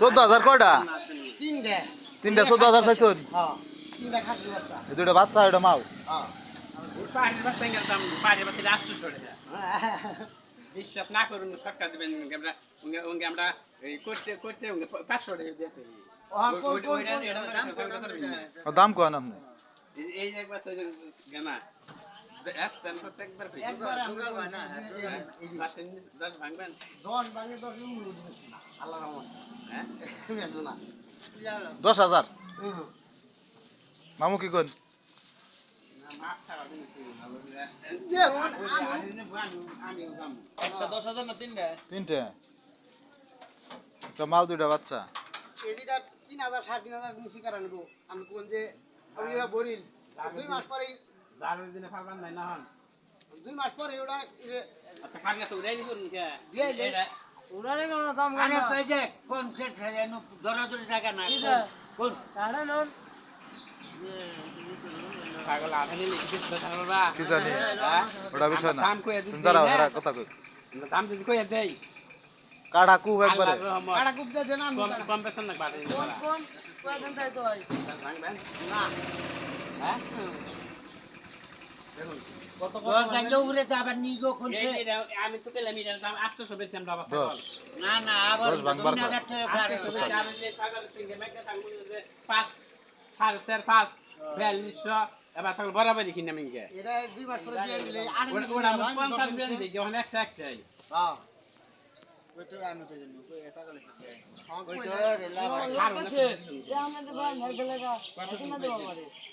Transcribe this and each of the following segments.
চোদ্দ হাজার কয়টা? তিনটে। তিনটা চোদ্দ হাজার চাইছুন? হ্যাঁ তিনটা খাসি বাচ্চা। এই দুইটা বাচ্চা এটা মাও হ্যাঁ বিশ্বাস না করুন সরকার দেবেন আমরা উঙ্গে উঙ্গে আমরা করতে করতে পাঁচশো টাকা দিতে দাম কয় না আপনি? এই একবার তো গানা দশ রহমান হ্যাঁ? হাজার? মামু কি কোন হাজার তিনটে? মাল দুইটা বাচ্চা। তিন হাজার সাড়ে তিন হাজার কারণ আমি কোন যে আমি বরিল। দুই মাস পরে দারুণ দিনে ফালবান নাই না হন? দুই মাস পরে ওরা এই যে আচ্ছা খান গেছে উড়াই দিবুন কে দিয়ে। এটা ওরারে কোনো দাম আরে কই যে কোন? সেট সাজানো দরাদরি টাকা না কোন তাহলে নন পাগল কি জানি? হ্যাঁ ওটা বিষয় না। দাম কইয়া দিতে তুমি দাঁড়াও না। কথা কই দাম যদি কইয়া দেই কাটা কু একবারে আল্লাহর রহমত কাটা কুপ দিয়ে দেন আমি কম কম বেতন না বাড়ি কোন কোন কয় দেন তাই তো না। হ্যাঁ দেখুন কত কত তোর গাঞ্জা উড়ে তো আবার নিগো কোনছে এই- এটা আমি তো এটা দাম 800 বেশি আমরা আবার দশ। না না আবার দশ ভাঙবার তিন হাজার টাকা ভাড়া আটশো দিতে বেশি। হবে। আর যে ছাগল কিনতে মেকে ছাগল যে পাঁচ সাড়ে চার পাঁচ বিয়াল্লিশশো এবার ছাগল বরাবরই কিনে এটা দিয়ে আমি পঞ্চাশ বেন দিই একটাই হ্যাঁ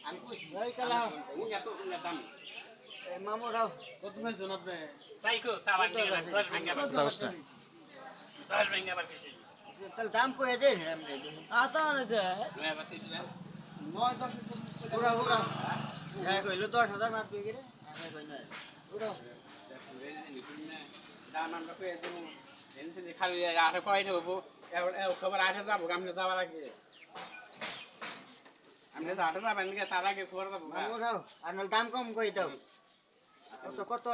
আমি কইছি তো উঙ্গা দাম। কত মেন জন আপনি সাইকো সাবান নিয়ে দশ ভেঙ্গে দশটা দশ ভেঙ্গে আবার কিছু দাম কয়ে দেন এবার তিন দেন। নয় দশ পুরা পুরা হ্যাঁ কইলো দশ হাজার মাত পেয়ে গেলে। দাম আমরা পেয়ে দেবো খালি আঠে এবার এ খবর আঠে যাব আপনি যাওয়ার আগে আপনি তো আঠে যাবেন তার আগে খবর যাব না? উঠাও আর নাহলে দাম কম করে দাও। কত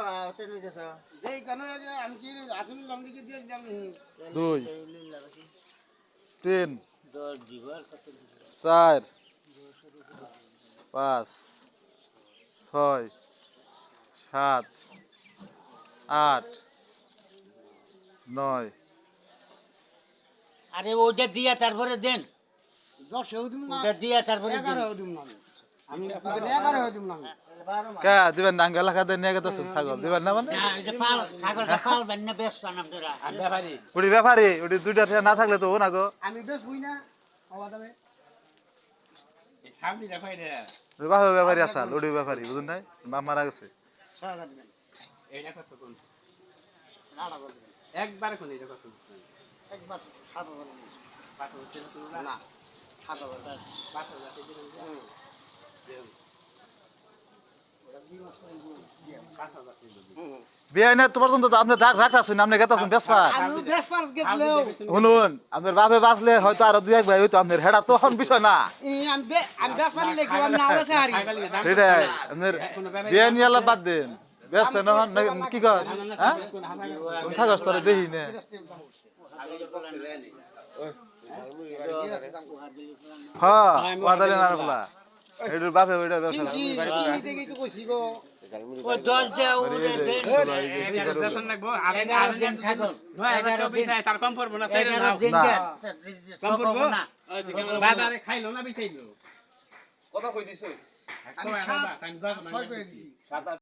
দুই। তিন। চার। পাঁচ। ছয়। সাত। আট। নয়। আরে ওইটা দিয়া তারপরে দেন। দশ ওটা দিয়া তারপরে না না। কে দিবেন নাঙ্গা লেখা দিয়ে নিয়ে গেতেছেন ছাগল? দিবেন না মানে? না ওটি ব্যাপারি? ওটি দুইটা না থাকলে তো না গো। আমি বেশ বুঝি না ব্যাপারি আসাল ওটি ব্যাপারি বুঝুন নাই? বাপ মারা গেছে। একবার কোন এটা কত? একবার সাত হাজার না। সাত হাজার। বিয়ে না তোমার জন্য তো আপনি রাখতেছেন আপনি গেতাছেন বেসপা শুনুন আপনার বাপে বাঁচলে হয়তো আরও দুই এক ভাই হইতো আপনার হেডা তখন বিষয় না। না সেটাই আপনার বিয়ে নিয়ে আলাপ বাদ দেন। ব্যস্ত নহন কি কস? হ্যাঁ? থাকস তোরে দেখি না। হ্যাঁ না এটার বাপে ওইটার ব্যবসা চিনছি চিনি দেখেই তো কইছি গো। ওই দশ দেও ওটা দেন এগারো দর্শন লাগবো আর এগারো ছাগল। নয় হাজার টাকা বিছাই, তার কম পড়ব না। কম পড়ব না। বাজারে খাইলো না বিছাইলো। আমি সাত ছয় করে দিছি।